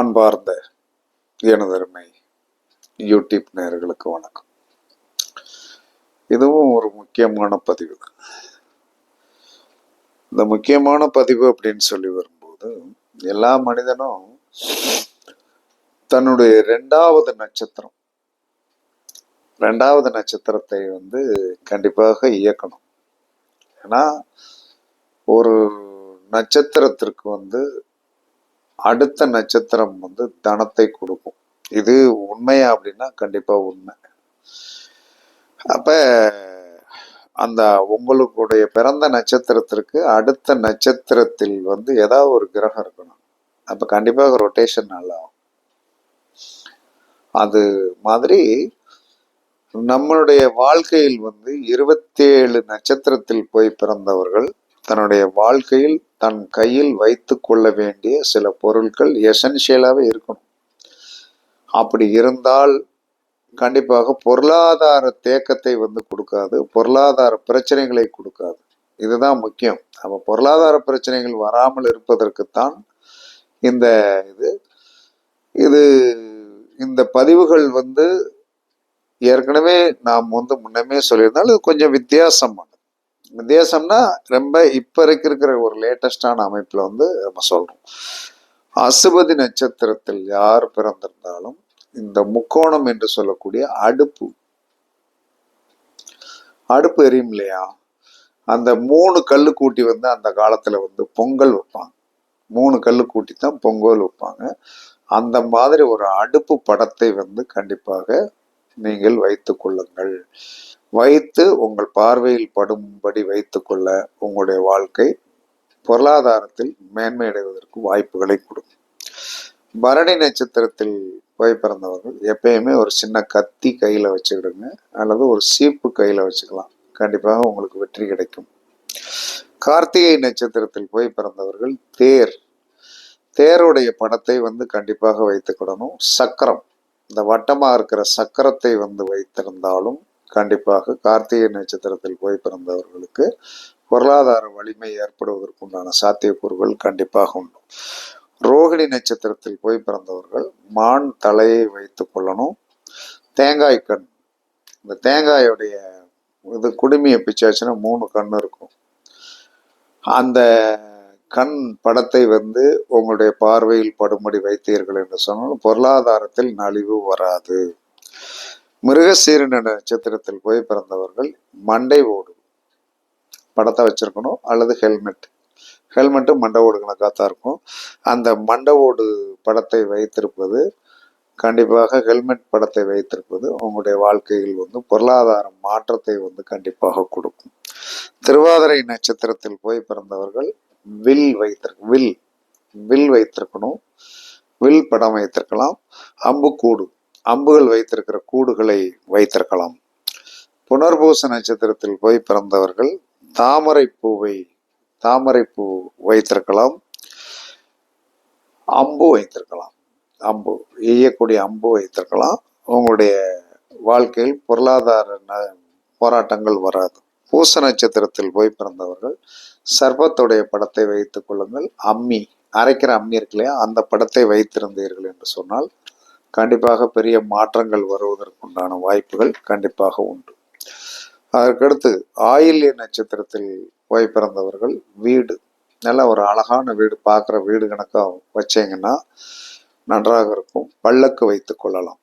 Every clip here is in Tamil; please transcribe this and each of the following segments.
அன்பார்ந்த எனதருமை யூடியூப் நேர்களுக்கு வணக்கம். இதுவும் ஒரு முக்கியமான பதிவு. தான் இந்த முக்கியமான பதிவு அப்படின்னு சொல்லி வரும்போது எல்லா மனிதனும் தன்னுடைய ரெண்டாவது நட்சத்திரம் ரெண்டாவது நட்சத்திரத்தை வந்து கண்டிப்பாக இயக்கணும். ஏன்னா ஒரு நட்சத்திரத்திற்கு வந்து அடுத்த நட்சத்திரம் வந்து தனத்தை கொடுக்கும். இது உண்மையா அப்படின்னா கண்டிப்பா உண்மை. அப்ப அந்த உங்களுடைய பிறந்த நட்சத்திரத்திற்கு அடுத்த நட்சத்திரத்தில் வந்து ஏதாவது ஒரு கிரகம் இருக்கணும். அப்ப கண்டிப்பாக ரொட்டேஷன் நல்லா ஆகும் அது மாதிரி நம்மளுடைய வாழ்க்கையில் வந்து இருபத்தேழு நட்சத்திரத்தில் போய் பிறந்தவர்கள் தன்னுடைய வாழ்க்கையில் தன் கையில் வைத்து கொள்ள வேண்டிய சில பொருட்கள் எசென்ஷியலாகவே இருக்கணும். அப்படி இருந்தால் கண்டிப்பாக பொருளாதார தேக்கத்தை வந்து கொடுக்காது பொருளாதார பிரச்சனைகளை கொடுக்காது. இதுதான் முக்கியம். அப்போ பொருளாதார பிரச்சனைகள் வராமல் இருப்பதற்குத்தான் இந்த இது இது இந்த பதிவுகள் வந்து ஏற்கனவே நாம் வந்து முன்னமே சொல்லியிருந்தாலும் இது கொஞ்சம் வித்தியாசமானது. தேசம்னா ரொம்ப இப்ப இருக்கிற ஒரு லேட்டஸ்டான அமைப்புல வந்து நம்ம சொல்றோம். அசுபதி நட்சத்திரத்தில் யார் பிறந்திருந்தாலும் இந்த முக்கோணம் என்று சொல்லக்கூடிய அடுப்பு. அடுப்பு எரியும் இல்லையா? அந்த மூணு கல்லு கூட்டி வந்து அந்த காலத்துல வந்து பொங்கல் வைப்பாங்க. மூணு கல்லு கூட்டி தான் பொங்கல் வைப்பாங்க. அந்த மாதிரி ஒரு அடுப்பு படத்தை வந்து கண்டிப்பாக நீங்கள் வைத்து கொள்ளுங்கள். வைத்து உங்கள் பார்வையில் படும்படி வைத்துக்கொள்ள உங்களுடைய வாழ்க்கை பொருளாதாரத்தில் மேன்மையடைவதற்கு வாய்ப்புகளை கொடுக்கும் பரணி நட்சத்திரத்தில் போய் பிறந்தவர்கள் எப்பயுமே ஒரு சின்ன கத்தி கையில் வச்சுக்கிடுங்க அல்லது ஒரு சீப்பு கையில் வச்சுக்கலாம். கண்டிப்பாக உங்களுக்கு வெற்றி கிடைக்கும். கார்த்திகை நட்சத்திரத்தில் போய் பிறந்தவர்கள் தேர். தேருடைய படத்தை வந்து கண்டிப்பாக வைத்துக்கிடணும் சக்கரம். இந்த வட்டமாக இருக்கிற சக்கரத்தை வந்து வைத்திருந்தாலும் கண்டிப்பாக கார்த்திகை நட்சத்திரத்தில் போய் பிறந்தவர்களுக்கு பொருளாதார வலிமை ஏற்படுவதற்குண்டான சாத்தியக்கூறுகள் கண்டிப்பாக உண்டு. ரோகிணி நட்சத்திரத்தில் போய் பிறந்தவர்கள் மான் தலையை வைத்து கொள்ளணும். தேங்காய் கண். இந்த தேங்காயோடைய இது குடுமியை பிச்சாச்சுன்னா மூணு கண் இருக்கும். அந்த கண் படத்தை வந்து உங்களுடைய பார்வையில் படும்படி வைத்தீர்கள் என்று சொன்னால் பொருளாதாரத்தில் நலிவு வராது. மிருகசீரன நட்சத்திரத்தில் போய் பிறந்தவர்கள் மண்டை ஓடு படத்தை வச்சிருக்கணும். அல்லது ஹெல்மெட். ஹெல்மெட்டு மண்டை ஓடு கணக்காக தான் இருக்கும். அந்த மண்டை ஓடு படத்தை வைத்திருப்பது கண்டிப்பாக ஹெல்மெட் படத்தை வைத்திருப்பது உங்களுடைய வாழ்க்கையில் வந்து பொருளாதார மாற்றத்தை வந்து கண்டிப்பாக கொடுக்கும். திருவாதிரை நட்சத்திரத்தில் போய் பிறந்தவர்கள் வில் வைத்திரு வில். வில் வைத்திருக்கணும். வில் படம் வைத்திருக்கலாம். அம்பு கூடு அம்புகள் வைத்திருக்கிற கூடுகளை வைத்திருக்கலாம். புனர்பூச நட்சத்திரத்தில் போய் பிறந்தவர்கள் தாமரை பூவை தாமரை பூ வைத்திருக்கலாம். அம்பு வைத்திருக்கலாம். அம்பு எய்யக்கூடிய அம்பு வைத்திருக்கலாம். உங்களுடைய வாழ்க்கையில் பொருளாதார ந- போராட்டங்கள் வராது. பூச நட்சத்திரத்தில் போய் பிறந்தவர்கள் சர்பத்துடைய படத்தை வைத்துக் கொள்ளுங்கள். அம்மி அரைக்கிற அம்மி இருக்கு இல்லையா? அந்த படத்தை வைத்திருந்தீர்கள் என்று சொன்னால் கண்டிப்பாக பெரிய மாற்றங்கள் வருவதற்குண்டான வாய்ப்புகள் கண்டிப்பாக உண்டு. அதற்கடுத்து ஆயில்ய நட்சத்திரத்தில் போய் பிறந்தவர்கள் வீடு. நல்ல ஒரு அழகான வீடு பார்க்குற வீடு கணக்காக வச்சீங்கன்னா நன்றாக இருக்கும். பல்லக்கு வைத்து கொள்ளலாம்.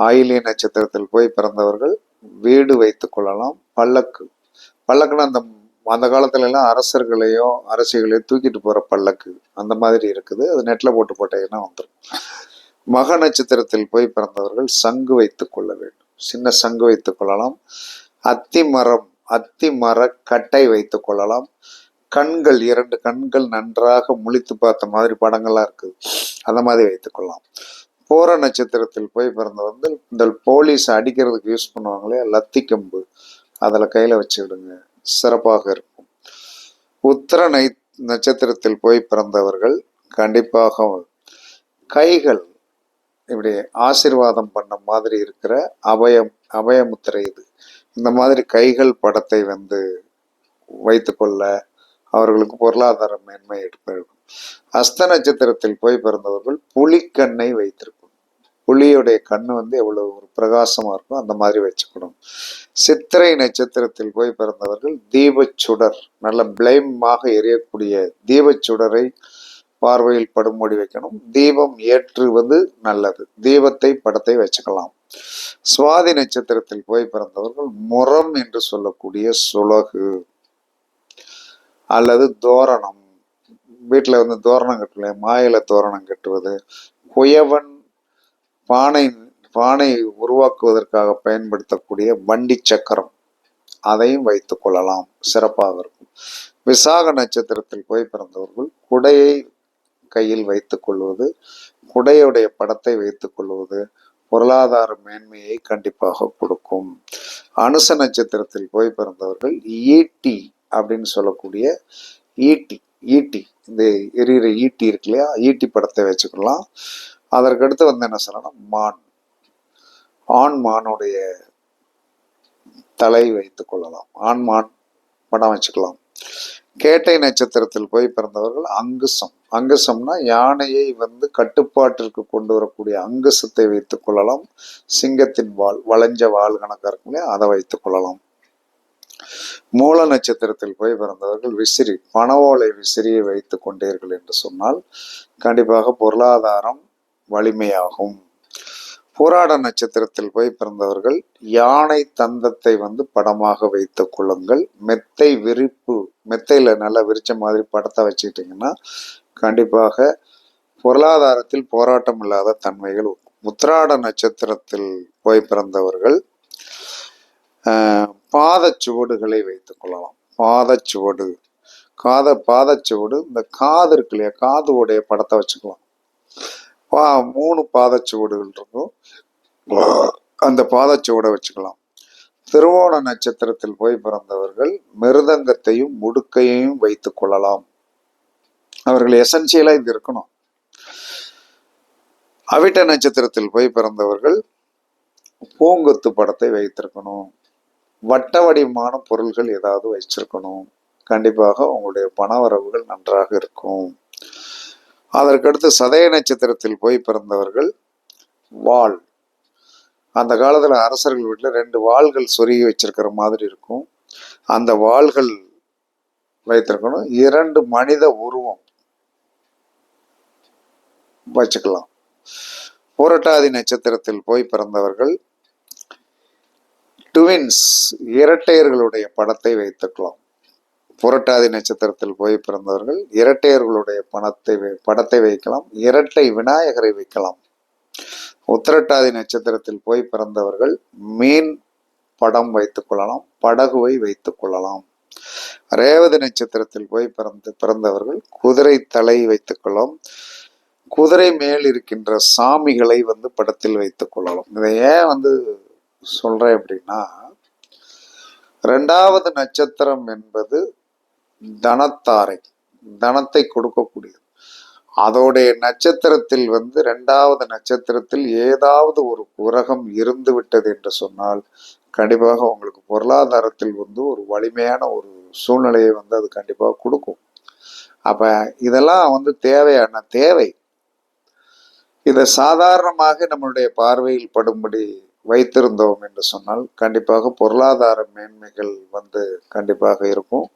ஆயிலிய நட்சத்திரத்தில் போய் பிறந்தவர்கள் வீடு வைத்து கொள்ளலாம். பல்லக்கு. பல்லக்குன்னா அந்த அந்த காலத்துலலாம் அரசர்களையும் அரசர்களையோ அரசிகளையோ தூக்கிட்டு போகிற பல்லக்கு அந்த மாதிரி இருக்குது. அது நெட்டில் போட்டு போட்டீங்கன்னா வந்துடும் மக நட்சத்திரத்தில் போய் பிறந்தவர்கள் சங்கு வைத்துக் கொள்ள வேண்டும். சின்ன சங்கு வைத்துக் கொள்ளலாம். அத்தி மரம் அத்தி மர கட்டை வைத்துக் கொள்ளலாம். கண்கள் இரண்டு கண்கள் நன்றாக முழித்து பார்த்த மாதிரி படங்கள்லாம் இருக்குது. அந்த மாதிரி வைத்துக் கொள்ளலாம். போற நட்சத்திரத்தில் போய் பிறந்தவர்கள் இந்த போலீஸ் அடிக்கிறதுக்கு யூஸ் பண்ணுவாங்களே லத்தி கம்பு. அதில் கையில் வச்சுக்கிடுங்க. சிறப்பாக இருக்கும். உத்தர நை நட்சத்திரத்தில் போய் பிறந்தவர்கள் கண்டிப்பாக கைகள் இப்படி ஆசீர்வாதம் பண்ண மாதிரி இருக்கிற அபயம் அபயமுத்திரை இது. இந்த மாதிரி கைகள் படத்தை வந்து வைத்துக்கொள்ள அவர்களுக்கு பொருளாதார மேன்மை எடுத்திருக்கும் அஸ்த நட்சத்திரத்தில் போய் பிறந்தவர்கள் புலிக்கண்ணை வைத்திருக்கணும் புலியுடைய கண் வந்து எவ்வளவு ஒரு பிரகாசமா இருக்கும் அந்த மாதிரி வச்சுக்கணும். சித்திரை நட்சத்திரத்தில் போய் பிறந்தவர்கள் தீபச்சுடர் நல்ல பிளைமாக எரியக்கூடிய தீபச்சுடரை பார்வையில் படும்படி வைக்கணும். தீபம் ஏற்றுவது நல்லது. தீபத்தை படத்தை வச்சுக்கலாம். சுவாதி நட்சத்திரத்தில் போய் பிறந்தவர்கள் முரம் என்று சொல்லக்கூடிய சுலகு அல்லது தோரணம். வீட்டில் வந்து தோரணம் கட்டல மாயில தோரணம் கட்டுவது. குயவன் பானை பானை உருவாக்குவதற்காக பயன்படுத்தக்கூடிய வண்டி சக்கரம். அதையும் வைத்துக் கொள்ளலாம். சிறப்பாக இருக்கும். விசாக நட்சத்திரத்தில் போய் பிறந்தவர்கள் குடையை கையில் வைத்துக் கொள்வது குடையுடைய படத்தை வைத்துக் கொள்வது பொருளாதார மேன்மையை கண்டிப்பாக கொடுக்கும். அனுச நட்சத்திரத்தில் போய் பிறந்தவர்கள் ஈட்டி அப்படின்னு சொல்லக்கூடிய ஈட்டி ஈட்டி. இந்த எரியிற ஈட்டி இருக்கு இல்லையா? ஈட்டி படத்தை வச்சுக்கலாம். அதற்கடுத்து வந்து என்ன சொல்லணும் மான். ஆண் மானுடைய தலை வைத்துக் கொள்ளலாம். ஆண் மான் படம் வச்சுக்கலாம். கேட்டை நட்சத்திரத்தில் போய் பிறந்தவர்கள் அங்குசம். அங்குசம்னா யானையை வந்து கட்டுப்பாட்டிற்கு கொண்டு வரக்கூடிய அங்குசத்தை வைத்துக் கொள்ளலாம். சிங்கத்தின் வால் வளைஞ்ச வால் கணக்காக இருக்கும் அதை வைத்துக் கொள்ளலாம். மூல நட்சத்திரத்தில் போய் பிறந்தவர்கள் விசிறி பணவோலை விசிறியை வைத்துக் கொண்டீர்கள் என்று சொன்னால் கண்டிப்பாக பொருளாதாரம் வலிமையாகும். போராட நட்சத்திரத்தில் போய் பிறந்தவர்கள் யானை தந்தத்தை வந்து படமாக வைத்துக் கொள்ளுங்கள். மெத்தை விரிப்பு மெத்தையில் நல்லா விரிச்ச மாதிரி படத்தை வச்சுக்கிட்டிங்கன்னா கண்டிப்பாக பொருளாதாரத்தில் போராட்டம் இல்லாத தன்மைகள் முத்திராட நட்சத்திரத்தில் போய் பிறந்தவர்கள் பாதச்சுவடுகளை வைத்துக் கொள்ளலாம். பாதச்சுவடு காத பாதச்சுவடு இந்த காது இருக்கு இல்லையா? காது உடைய படத்தை வச்சுக்கலாம். பா மூணு பாதச்சுவடுகள் இருக்கும். அந்த பாதச்சுவடை வச்சுக்கலாம். திருவோண நட்சத்திரத்தில் போய் பிறந்தவர்கள் மிருதங்கத்தையும் முடுக்கையையும் வைத்துக் கொள்ளலாம். அவர்கள் எசென்சியலா இது இருக்கணும். அவிட்ட நட்சத்திரத்தில் போய் பிறந்தவர்கள் பூங்கொத்து படத்தை வைத்திருக்கணும். வட்ட வடிவமான பொருள்கள் ஏதாவது வச்சிருக்கணும். கண்டிப்பாக உங்களுடைய பண வரவுகள் நன்றாக இருக்கும். அதற்கடுத்து சதய நட்சத்திரத்தில் போய் பிறந்தவர்கள் வாள் அந்த காலத்தில் அரசர்கள் வீட்டில் ரெண்டு வாள்கள் சொருகி வச்சிருக்கிற மாதிரி இருக்கும். அந்த வாள்கள் வைத்திருக்கணும். இரண்டு மனித உருவம் வச்சுக்கலாம். புரட்டாதி நட்சத்திரத்தில் போய் பிறந்தவர்கள் டுவின்ஸ் இரட்டையர்களுடைய படத்தை வைத்துக்கலாம். புரட்டாதி நட்சத்திரத்தில் போய் பிறந்தவர்கள் இரட்டையர்களுடைய பணத்தை படத்தை வைக்கலாம். இரட்டை விநாயகரை வைக்கலாம். உத்திரட்டாதி நட்சத்திரத்தில் போய் பிறந்தவர்கள் மீன் படம் வைத்துக் கொள்ளலாம் படகுவை வைத்துக் கொள்ளலாம். ரேவதி நட்சத்திரத்தில் போய் பிறந்து பிறந்தவர்கள் குதிரை தலை வைத்துக் கொள்ளலாம். குதிரை மேல் இருக்கின்ற சாமிகளை வந்து படத்தில் வைத்துக் கொள்ளலாம். இதை ஏன் வந்து சொல்றேன் அப்படின்னா ரெண்டாவது நட்சத்திரம் என்பது தனத்தாரை தனத்தை கொடுக்கக்கூடியது. அதோடைய நட்சத்திரத்தில் வந்து ரெண்டாவது நட்சத்திரத்தில் ஏதாவது ஒரு உரகம் இருந்து விட்டது என்று சொன்னால் கண்டிப்பாக உங்களுக்கு பொருளாதாரத்தில் வந்து ஒரு வலிமையான ஒரு சூழ்நிலையை வந்து அது கண்டிப்பாக கொடுக்கும். அப்ப இதெல்லாம் வந்து தேவையான தேவை. இதை சாதாரணமாக நம்மளுடைய பார்வையில் படும்படி வைத்திருந்தோம் என்று சொன்னால் கண்டிப்பாக பொருளாதார மேன்மைகள் வந்து கண்டிப்பாக இருக்கும்.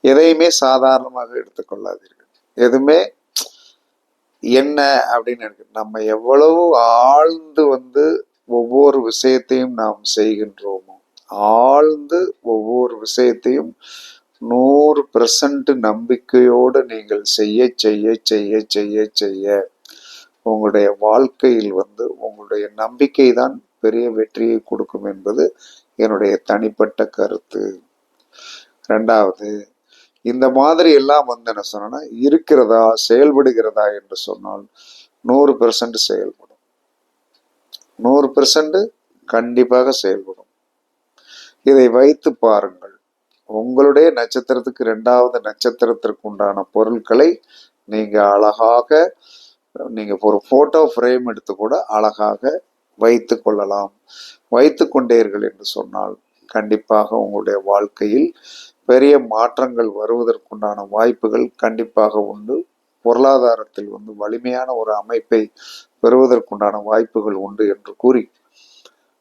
எதையுமே சாதாரணமாக எடுத்துக்கொள்ளாதீர்கள். எதுவுமே என்ன அப்படின்னு எனக்கு நம்ம எவ்வளவு ஆழ்ந்து வந்து ஒவ்வொரு விஷயத்தையும் நாம் செய்கின்றோமோ ஆழ்ந்து ஒவ்வொரு விஷயத்தையும் நூறு பெர்சன்ட் நம்பிக்கையோடு நீங்கள் செய்ய செய்ய செய்ய செய்ய செய்ய உங்களுடைய வாழ்க்கையில் வந்து உங்களுடைய நம்பிக்கை தான் பெரிய வெற்றியை கொடுக்கும் என்பது என்னுடைய தனிப்பட்ட கருத்து. ரெண்டாவது இந்த மாதிரி எல்லாம் வந்து என்ன சொன்னா இருக்கிறதா செயல்படுகிறதா என்று சொன்னால் நூறு பெர்சன்ட் செயல்படும். நூறு பெர்சன்ட் கண்டிப்பாக செயல்படும். இதை வைத்து பாருங்கள். உங்களுடைய நட்சத்திரத்துக்கு ரெண்டாவது நட்சத்திரத்திற்கு உண்டான பொருட்களை நீங்க அழகாக நீங்க ஒரு போட்டோ ஃப்ரேம் எடுத்து கூட அழகாக வைத்து கொள்ளலாம். வைத்து கொண்டீர்கள் என்று சொன்னால் கண்டிப்பாக உங்களுடைய வாழ்க்கையில் பெரிய மாற்றங்கள் வருவதற்குண்டான வாய்ப்புகள் கண்டிப்பாக உண்டு. பொருளாதாரத்தில் வந்து வலிமையான ஒரு அமைப்பை பெறுவதற்குண்டான வாய்ப்புகள் உண்டு என்று கூறி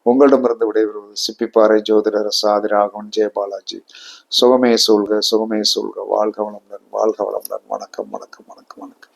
உங்களிடமிருந்து விடைபெறுவது சிப்பிப்பாறை ஜோதிடர் சாதி ராகவன் ஜெயபாலாஜி சுகமே சூழ்க சுகமே சூழ்க. வாழ்க வளமுடன் வாழ்க வளமுடன். வணக்கம் வணக்கம் வணக்கம் வணக்கம்.